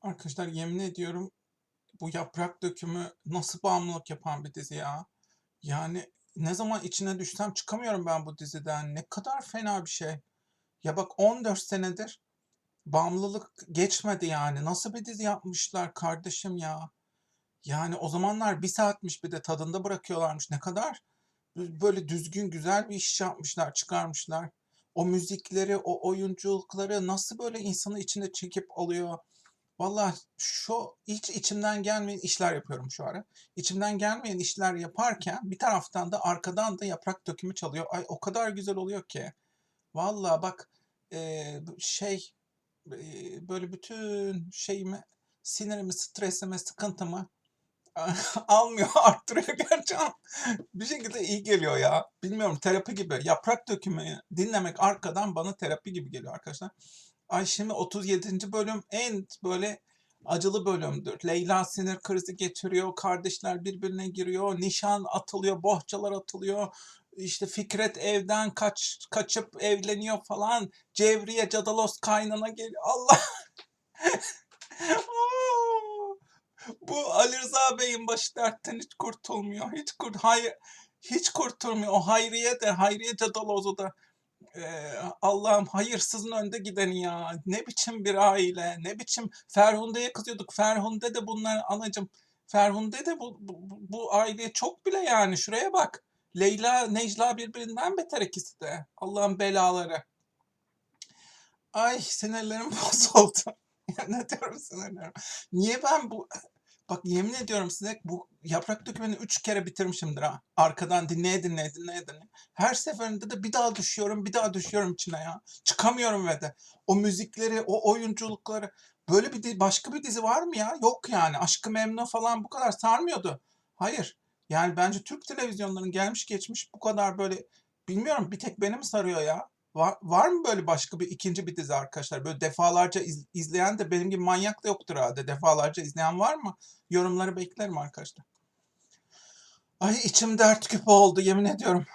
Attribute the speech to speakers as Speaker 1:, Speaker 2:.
Speaker 1: Arkadaşlar yemin ediyorum bu Yaprak Dökümü nasıl bağımlılık yapan bir dizi ya. Yani ne zaman içine düşsem çıkamıyorum ben bu diziden. Ne kadar fena bir şey. Ya bak 14 senedir bağımlılık geçmedi yani. Nasıl bir dizi yapmışlar kardeşim ya. Yani o zamanlar bir saatmiş bir de tadında bırakıyorlarmış. Ne kadar böyle düzgün güzel bir iş yapmışlar, çıkarmışlar. O müzikleri, o oyunculukları nasıl böyle insanı içine çekip alıyor. Vallahi şu hiç içimden gelmeyen işler yapıyorum şu ara. İçimden gelmeyen işler yaparken bir taraftan da arkadan da yaprak dökümü çalıyor. Ay o kadar güzel oluyor ki. Vallahi bak bu şey eee, böyle bütün şeyimi, sinirimi, stresimi, sıkıntımı almıyor, arttırıyor gerçekten. Bir şekilde iyi geliyor ya. Bilmiyorum terapi gibi. Yaprak dökümü dinlemek arkadan bana terapi gibi geliyor arkadaşlar. Ay şimdi 37. bölüm en böyle acılı bölümdür. Leyla sinir krizi geçiriyor, kardeşler birbirine giriyor, nişan atılıyor, bohçalar atılıyor. İşte Fikret evden kaç kaçıp evleniyor falan. Cevriye Cadalos kaynana geliyor. Allah! Bu Ali Rıza Bey'in başı dertten hiç kurtulmuyor. Hiç kurt hayır hiç kurtulmuyor. O Hayriye de Hayriye Cadaloz'u da Allah'ım hayırsızın önde gideni ya. Ne biçim bir aile, ne biçim Ferhunde'ye kızıyorduk. Ferhunde de bunlar anacım. Ferhunde de bu, bu, bu aileye çok bile yani. Şuraya bak. Leyla, Necla birbirinden beter ikisi de. Allah'ın belaları. Ay sinirlerim bozuldu. Ne diyorum sinirlerim. Niye ben bu... Bak yemin ediyorum size bu yaprak dökümünü üç kere bitirmişimdir ha. Arkadan dinleye dinleye dinleye dinleye. Her seferinde de bir daha düşüyorum, bir daha düşüyorum içine ya. Çıkamıyorum ve de. O müzikleri, o oyunculukları. Böyle bir başka bir dizi var mı ya? Yok yani. Aşkı Memnu falan bu kadar sarmıyordu. Hayır. Yani bence Türk televizyonlarının gelmiş geçmiş bu kadar böyle bilmiyorum bir tek beni mi sarıyor ya? Var, var mı böyle başka bir ikinci bir dizi arkadaşlar? Böyle defalarca iz- izleyen de benim gibi manyak da yoktur herhalde. Defalarca izleyen var mı? Yorumları beklerim arkadaşlar. Ay içim dert küpü oldu yemin ediyorum.